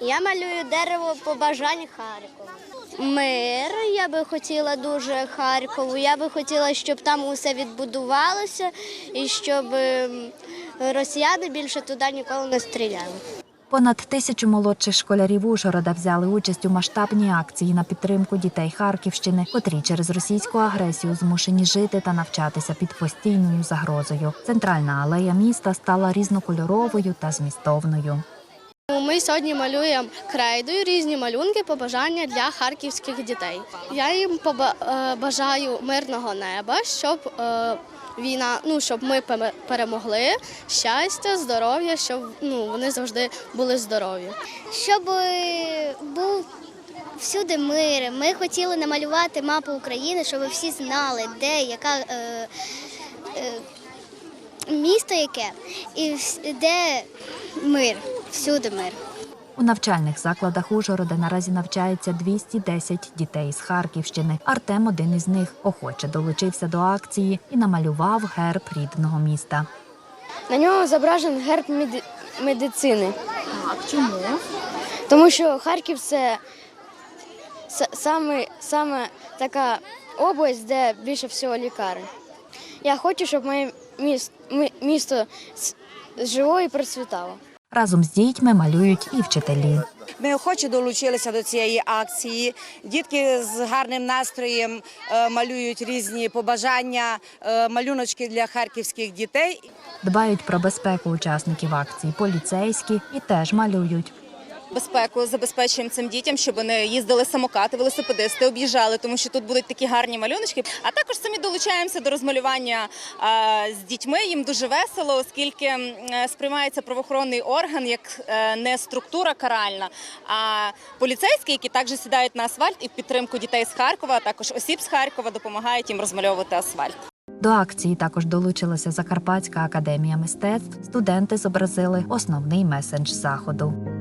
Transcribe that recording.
Я малюю дерево побажань Харкова. Мир, я би хотіла дуже Харкову. Я би хотіла, щоб там усе відбудувалося і щоб ем, росіяни більше туди ніколи не стріляли. Понад тисячу молодших школярів Ужгорода взяли участь у масштабній акції на підтримку дітей Харківщини, котрі через російську агресію змушені жити та навчатися під постійною загрозою. Центральна алея міста стала різнокольоровою та змістовною. Ми сьогодні малюємо крейдою різні малюнки, побажання для харківських дітей. Я їм е, бажаю мирного неба, щоб е, війна, ну щоб ми перемогли, щастя, здоров'я, щоб ну вони завжди були здорові. Щоб е, був всюди мир. Ми хотіли намалювати мапу України, щоб всі знали, де яка е, е, місто яке і де мир, всюди мир. У навчальних закладах Ужгорода наразі навчається 210 дітей з Харківщини. Артем один із них охоче долучився до акції і намалював герб рідного міста. На ньому зображений герб медицини. чому? Тому що Харків це с- саме, саме така область, де більше всього лікарень. Я хочу, щоб моє міс- місто с- жило і процвітало. Разом з дітьми малюють і вчителі. Ми охоче долучилися до цієї акції. Дітки з гарним настроєм е, малюють різні побажання, е, малюночки для харківських дітей. Дбають про безпеку учасників акції поліцейські і теж малюють. Безпеку забезпечуємо цим дітям, щоб вони їздили самокати, велосипедисти, об'їжджали, тому що тут будуть такі гарні малюночки. А також самі долучаємося до розмалювання з дітьми. Їм дуже весело, оскільки е, сприймається правоохоронний орган як е, не структура каральна, а поліцейські, які також сідають на асфальт і підтримку дітей з Харкова, а також осіб з Харкова допомагають їм розмальовувати асфальт. До акції також долучилася Закарпатська академія мистецтв. Студенти зобразили основний месендж заходу.